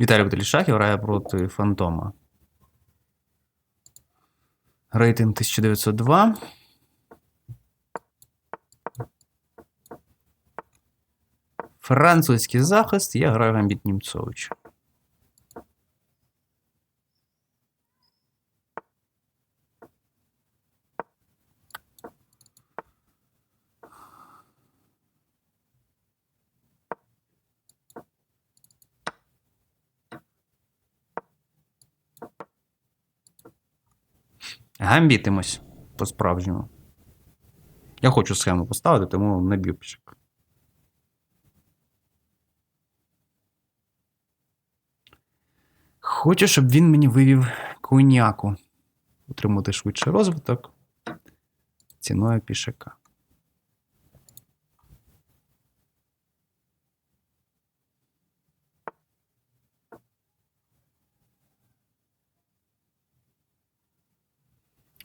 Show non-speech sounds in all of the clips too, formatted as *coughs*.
Віталій Баталішахів грає проти Фантома. Рейтинг 1902. Французький захист. Я граю Гамбіт Німцович. Гамбітимось по-справжньому. Я хочу схему поставити, тому наб'ю пішок. Хочу, щоб він мені вивів коняку. Отримати швидший розвиток ціною пішака.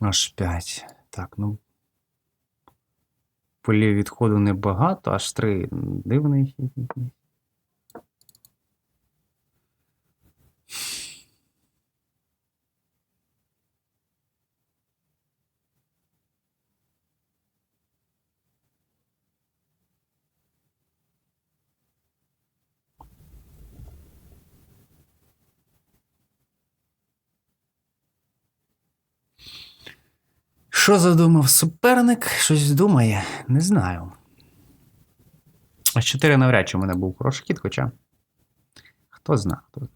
Аж 5. Так, ну. Полів відходу небагато, аж 3 дивний Що задумав суперник? Щось думає? Не знаю. А з 4 навряд чи в мене був хороший хід, хоча. Хто зна, хто.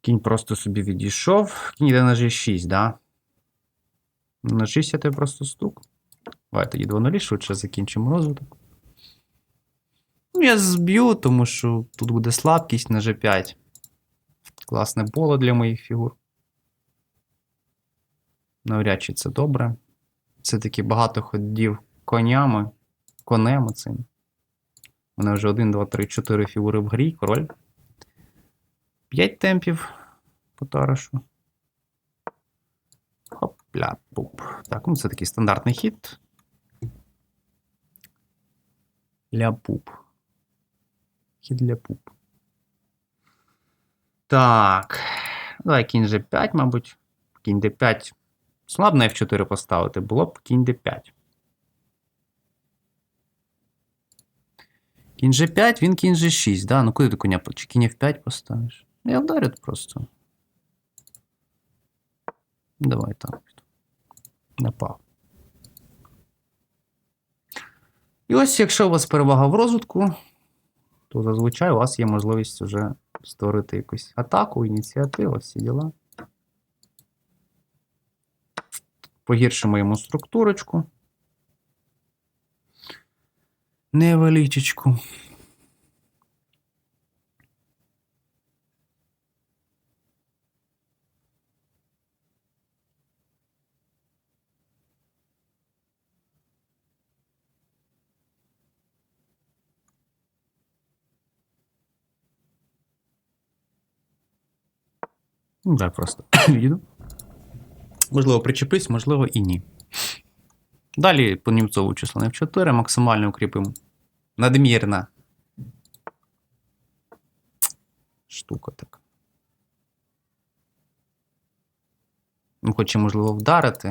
Кінь просто собі відійшов. Кінь йде на G6, да? На 6 я тебе просто стук. Давай тоді 2 нулі, швидше закінчимо розвиток. Ну, я зб'ю, тому що тут буде слабкість на G5. Класне поле для моїх фігур. Навряд чи це добре. Все-таки багато ходів конями, конем оцим. У мене вже 1, 2, 3, 4 фігури в грі, король. 5 темпів по тарашу. Хопля, пуп. Так, ну це такий стандартний хід. Ля пуп. Для пуп. Так. Давай кінь G5, мабуть. Кінь D5. Слаб на F4 поставити. Було б кінь D5. Кінь G5, він кінь G6, да? Ну куди ти коня? Чи кінь F5 поставиш? Я вдарю просто. Давай так. Напав. І ось, якщо у вас перевага в розвитку, то зазвичай у вас є можливість вже створити якусь атаку, ініціативу, всі діла. Погіршимо йому структурочку. Невеличечку. Ну, так, просто *coughs* їду. Можливо, причепись, можливо, і ні. Далі по німцову число в 4 максимально укріпимо. Надмірна. Штука така. Ну, хоче, можливо, вдарити.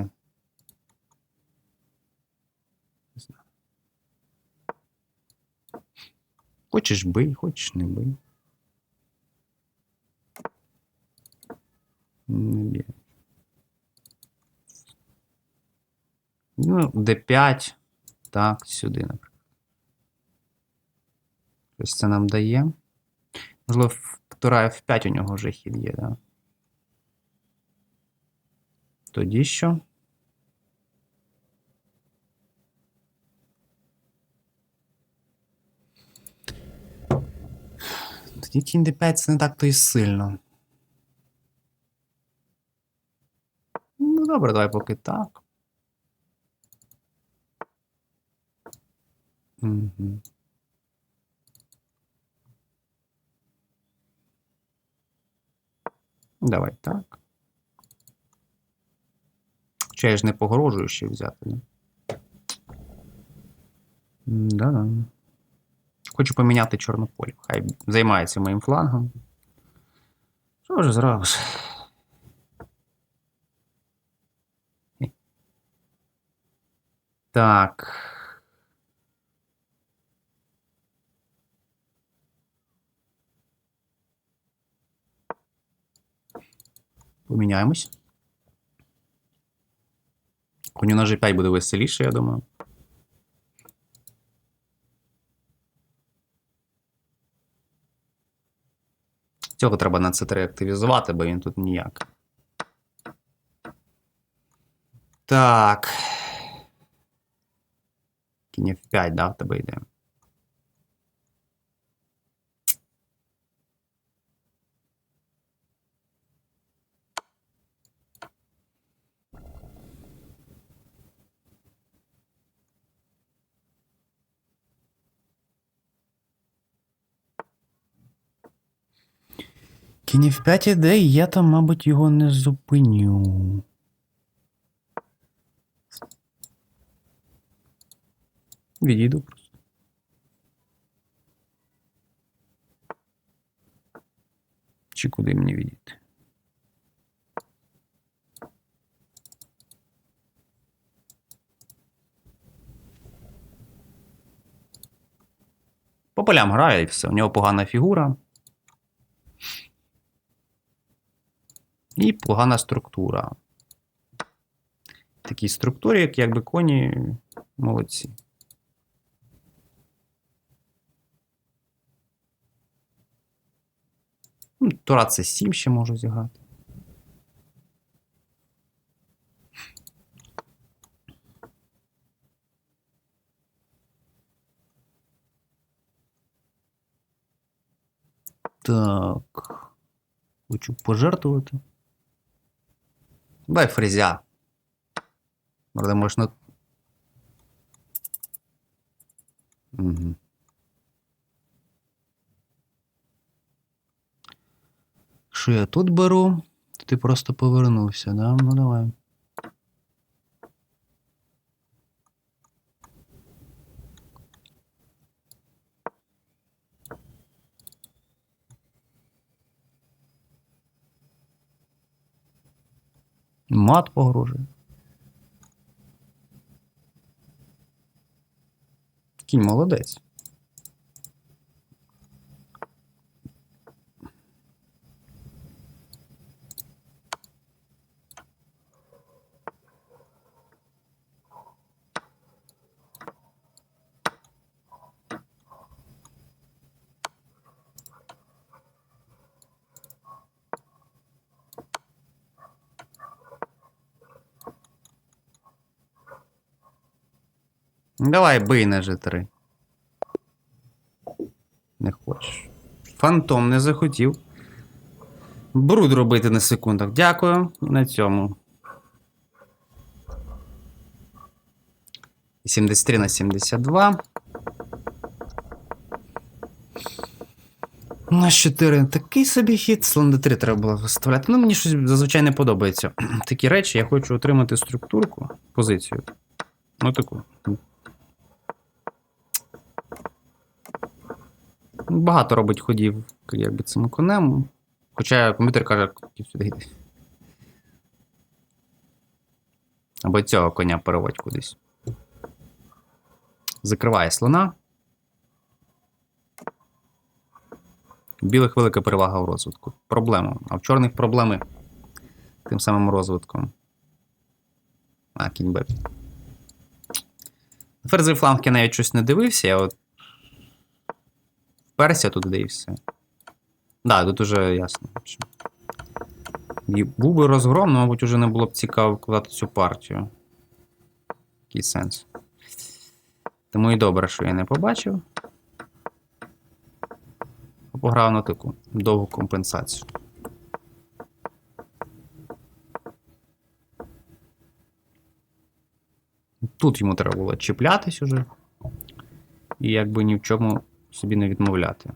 Не знаю. Хочеш бий, хочеш не бий. Не. Ну, D5. Так, сюди, наприклад. Ось це нам дає. Можливо, Тура F5 у нього вже хід є, так? Тоді що? Тоді кінь D5 це не так то і сильно. Ну, добре, давай поки так. Угу. Давай так. Хоча я ж не погрожую ще взяти. Не? Да-да. Хочу поміняти чорнополів. Хай займається моїм флангом. Що ж зробиш? Так. Поміняємось. Коню на G5 буде веселіше, я думаю. Цього треба на C3 активізувати, бо він тут ніяк. Так. Кінь F5, да, в тебе йде. Кінь F5 іде, я там, мабуть, його не зупиню. Відійду просто. Чи куди мені відійти? По полям грає і все. У нього погана фігура. І погана структура. Такій структурі, як якби коні молодці. Ну, Тура це 7 ще можу зіграти. Так. Хочу пожертвувати. Давай фрезя. Правда, можна. Угу. Що я тут беру? Ти просто повернувся, да? Ну давай. Мат погрожує. Кінь молодець. Давай бий на G3. Не хочеш. Фантом не захотів. Бруд робити на секундах. Дякую. На цьому. 73 на 72. На 4 такий собі хід. Слон d3 треба було виставляти. Ну, мені щось зазвичай не подобається. *clears throat* Такі речі, я хочу отримати структурку, позицію. Ну, таку. Багато робить ходів, якби цим конем. Хоча комп'ютер каже, сюди йти. Або цього коня переводь кудись. Закриває слона. Білих велика перевага в розвитку. Проблема. А в чорних проблеми тим самим розвитком. А, кінь Б. Ферзові фланг я навіть щось не дивився, я от Перся тут і все. Да, тут уже ясно. був би розгром, але, мабуть, уже не було б цікаво вкладати цю партію. Який сенс. Тому і добре, що я не побачив. Пограв на таку довгу компенсацію. Тут йому треба було чіплятись уже. І якби ні в чому собі не відмовляти.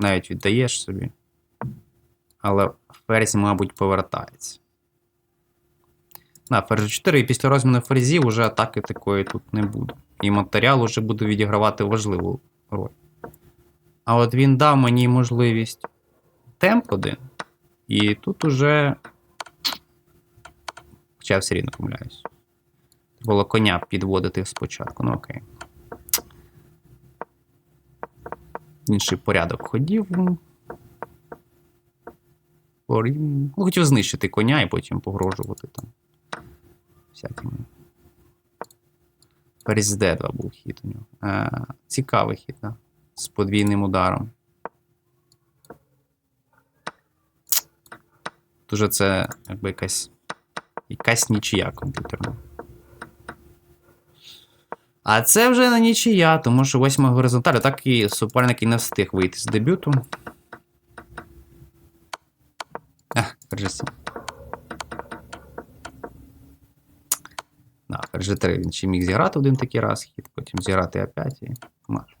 Навіть віддаєш собі. Але ферзь, мабуть, повертається. На, ферзь 4 і після розміну ферзів уже атаки такої тут не буде. і матеріал уже буде відігравати важливу роль. А от він дав мені можливість темп 1, і тут уже. Хоча я все рівно помиляюсь. Було коня підводити спочатку. Ну окей. Інший порядок ходів. Порі- Ну, хотів знищити коня і потім погрожувати там. Всякими. D2 був хід у нього. Е, цікавий хід, да? З подвійним ударом. Дуже це якби якась. Якась нічия комп'ютерна. А це вже не нічия, тому що восьма горизонталь, так і суперник і не встиг вийти з дебюту. А, ферзь. Да, ферзь 3 він ще міг зіграти один такий раз, хід, потім зіграти А5 і. Маш.